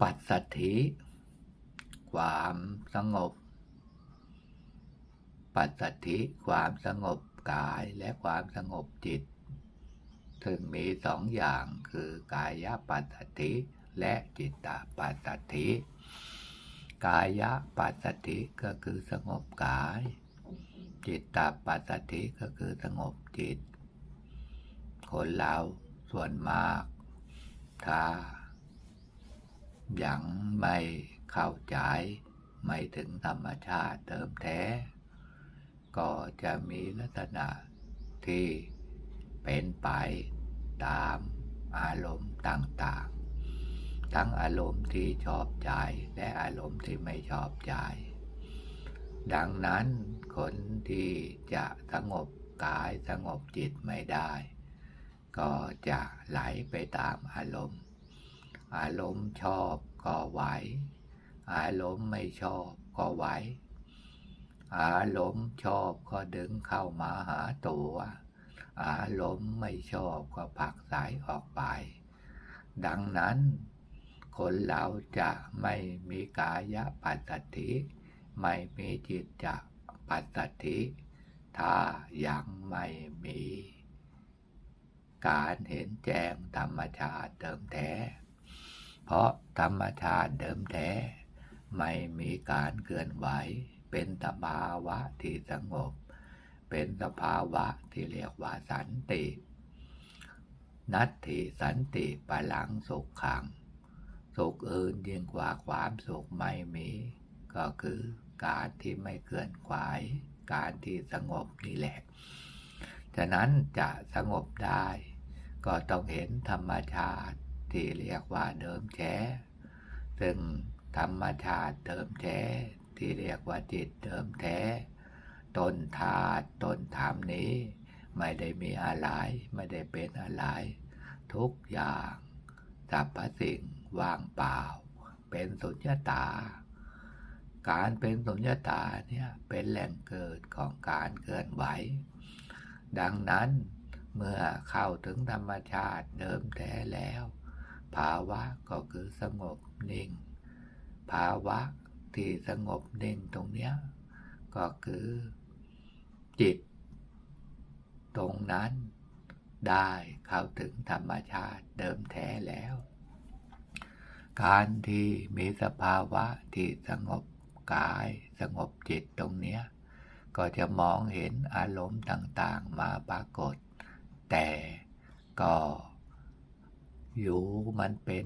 ปัสสัทธิ ความสงบ ปัสสัทธิความสงบกายและความสงบจิตถึงมีสองอย่างคือกายปัสสัทธิและจิตตปัสสัทธิ กายปัสสัทธิก็คือสงบกาย จิตตปัสสัทธิก็คือสงบจิต คนเราส่วนมาก ถ้า ยังไม่เข้าใจไม่ถึงธรรมชาติเติมแท้ ก็จะมีลักษณะที่เป็นไปตามอารมณ์ต่างๆ ทั้งอารมณ์ที่ชอบใจและอารมณ์ที่ไม่ชอบใจ ดังนั้นคนที่จะสงบกายสงบจิตไม่ได้ ก็จะไหลไปตามอารมณ์ อารมณ์ชอบก็ไหว อารมณ์ไม่ชอบก็ไหว อารมณ์ชอบก็ดึงเข้ามาหาตัว อารมณ์ไม่ชอบก็ผลักสายออกไป ดังนั้น คนเราจะไม่มีกายปัสสัทธิไม่มีจิตจะปัสสัทธิถ้ายังไม่มีการเห็นแจ้งธรรมชาติเดิมแท้ เพราะธรรมชาติเดิมแท้ ไม่มีการเคลื่อนไหว เป็นสภาวะที่สงบ เป็นสภาวะที่เรียกว่าสันติ นัตถิสันติปหลังสุขขัง สุขอื่นยิ่งกว่าความสุขไม่มี ก็คือการที่ไม่เคลื่อนไหวการที่สงบนี่แหละ ฉะนั้นจะสงบได้ ก็ต้องเห็นธรรมชาติ ที่เรียกว่าเดิมแท้ซึ่งธรรมชาติเดิมแท้ที่เรียกว่าจิตเดิมแท้ต้นธาตุต้นธรรมนี้ ไม่ได้มีอะไร ไม่ได้เป็นอะไร ทุกอย่างสรรพสิ่งว่างเปล่า เป็นสุญญตา การเป็นสุญญตาเนี่ยเป็นแหล่งเกิดของการเคลื่อนไหว ดังนั้นเมื่อเข้าถึงธรรมชาติเดิมแท้แล้ว ภาวะก็คือสงบนิ่ง ภาวะที่สงบนิ่งตรงเนี้ยก็คือจิต ตรงนั้นได้เข้าถึงธรรมชาติเดิมแท้แล้ว การที่มีสภาวะที่สงบกายสงบจิตตรงเนี้ยก็จะมองเห็นอารมณ์ต่างๆมาปรากฏ แต่ก็ อยู่มันเป็น